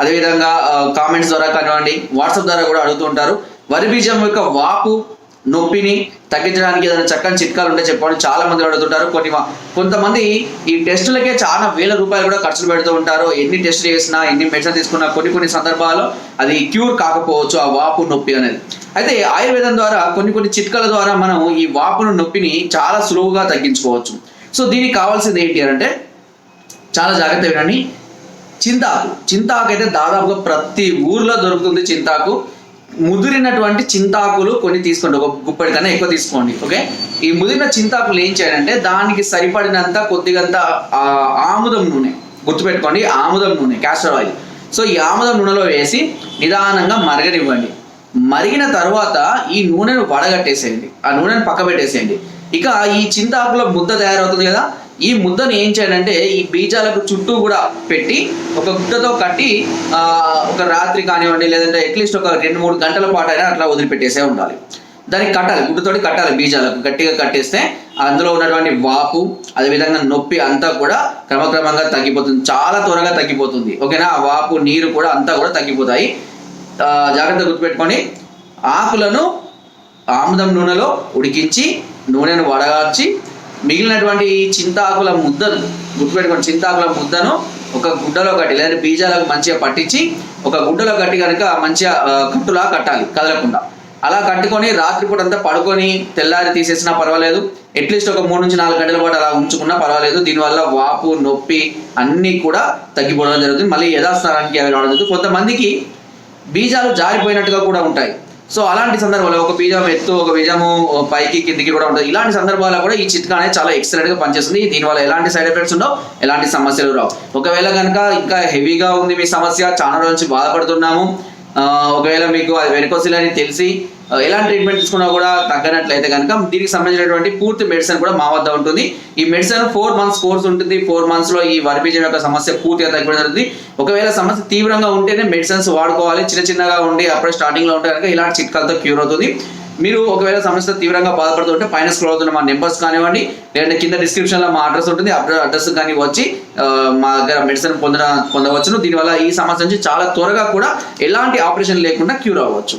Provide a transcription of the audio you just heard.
అదేవిధంగా కామెంట్స్ ద్వారా కానివ్వండి వాట్సాప్ ద్వారా కూడా అడుగుతూ ఉంటారు. వరి బీజం యొక్క వాపు నొప్పిని తగ్గించడానికి ఏదైనా చక్కని చిట్కాలు ఉంటే చెప్పండి. చాలా మంది అడుగుతుంటారు. కొన్ని కొంతమంది ఈ టెస్టులకే చాలా వేల రూపాయలు కూడా ఖర్చులు పెడుతూ ఉంటారు. ఎన్ని టెస్టులు చేసినా ఎన్ని మెడిసిన్ తీసుకున్నా కొన్ని కొన్ని సందర్భాల్లో అది క్యూర్ కాకపోవచ్చు ఆ వాపు నొప్పి అనేది. అయితే ఆయుర్వేదం ద్వారా కొన్ని కొన్ని చిట్కాల ద్వారా మనం ఈ వాపును నొప్పిని చాలా సులువుగా తగ్గించుకోవచ్చు. సో దీనికి కావాల్సింది ఏంటి అని అంటే చాలా జాగ్రత్త వినండి. చింతాకు. చింతాకు అయితే దాదాపుగా ప్రతి ఊర్లో దొరుకుతుంది చింతాకు. ముదిరినటువంటి చింతాకులు కొన్ని తీసుకోండి. ఒక గుప్పటి కన్నా ఎక్కువ తీసుకోండి. ఓకే? ఈ ముదిరిన చింతాకులు ఏం చేయాలంటే దానికి సరిపడినంత కొద్దిగంత ఆముదం నూనె. గుర్తుపెట్టుకోండి ఆముదం నూనె క్యాస్టర్ ఆయిల్ సో ఈ ఆముదం నూనెలో వేసి నిదానంగా మరగనివ్వండి. మరిగిన తర్వాత ఈ నూనెను వడగట్టేసేయండి. ఆ నూనెను పక్క పెట్టేసేయండి ఇక ఈ చింతాకుల ముద్ద తయారవుతుంది కదా? ఈ ముద్దను ఏం చేయాలంటే ఈ బీజాలకు చుట్టూ కూడా పెట్టి ఒక గుడ్డతో కట్టి ఒక రాత్రి కానివ్వండి లేదంటే అట్లీస్ట్ ఒక రెండు మూడు గంటల పాటు అయినా అట్లా వదిలిపెట్టేసే ఉండాలి. దానికి కట్టాలి గుడ్డతోటి కట్టాలి బీజాలకు. గట్టిగా కట్టేస్తే అందులో ఉన్నటువంటి వాపు అదేవిధంగా నొప్పి అంతా కూడా క్రమక్రమంగా తగ్గిపోతుంది. చాలా త్వరగా తగ్గిపోతుంది. ఓకేనా? ఆ వాపు నీరు కూడా అంతా కూడా తగ్గిపోతాయి. జాగ్రత్త గుర్తుపెట్టుకొని ఆకులను ఆముదం నూనెలో ఉడికించి నూనెను వడగార్చి మిగిలినటువంటి ఈ చింతాకుల ముద్దను గుర్తుపెట్టుకోండి చింతాకుల ముద్దను ఒక గుడ్డలో కట్టి లేదంటే బీజాలకు మంచిగా పట్టించి ఒక గుడ్డలో కట్టి కనుక మంచిగా కట్టులా కట్టాలి కదలకుండా. అలా కట్టుకొని రాత్రిపూట అంతా పడుకొని తెల్లారి తీసేసినా పర్వాలేదు. అట్లీస్ట్ ఒక మూడు నుంచి నాలుగు గంటల పాటు అలా ఉంచుకున్నా పర్వాలేదు. దీనివల్ల వాపు నొప్పి అన్నీ కూడా తగ్గిపోవడం జరుగుతుంది. మళ్ళీ యథాస్థానానికి అవి రావడం జరుగుతుంది. కొంతమందికి బీజాలు జారిపోయినట్టుగా కూడా ఉంటాయి. సో అలాంటి సందర్భాలు ఒక బీజం ఎత్తు ఒక బీజము పైకి కిందికి కూడా ఉంటుంది. ఇలాంటి సందర్భాల్లో కూడా ఈ చిట్కా అనేది చాలా ఎక్సలెంట్గా పనిచేస్తుంది. దీనివల్ల ఎలాంటి సైడ్ ఎఫెక్ట్స్ ఉండవు ఎలాంటి సమస్యలు రావు. ఒకవేళ కనుక ఇంకా హెవీగా ఉంది మీ సమస్య చాలా రోజు నుంచి బాధపడుతున్నాము. ఒకవేళ మీకు అది వెనుకొసిలని తెలిసి ఎలాంటి ట్రీట్మెంట్ తీసుకున్నా కూడా తగ్గనట్లయితే కనుక దీనికి సంబంధించినటువంటి పూర్తి మెడిసిన్ కూడా మా వద్ద ఉంటుంది. ఈ మెడిసిన్ ఫోర్ మంత్స్ కోర్స్ ఉంటుంది. ఫోర్ మంత్స్లో ఈ వర్బీజం యొక్క సమస్య పూర్తిగా తగ్గిపోవడం జరుగుతుంది. ఒకవేళ సమస్య తీవ్రంగా ఉంటేనే మెడిసిన్స్ వాడుకోవాలి. చిన్న చిన్నగా ఉండి అప్పుడే స్టార్టింగ్లో ఉంటే కనుక ఇలాంటి చిట్కాలతో క్యూర్ అవుతుంది. మీరు ఒకవేళ సమస్య తీవ్రంగా బాధపడుతుంటే పైన స్క్రోల్ అవుతున్న మా నెంబర్స్ కానివ్వండి లేదంటే కింద డిస్క్రిప్షన్లో మా అడ్రస్ ఉంటుంది. అడ్రస్ కానీ వచ్చి మా దగ్గర మెడిసిన్ పొందడం పొందవచ్చును. దీనివల్ల ఈ సమస్య నుంచి చాలా త్వరగా కూడా ఎలాంటి ఆపరేషన్ లేకుండా క్యూర్ అవ్వచ్చు.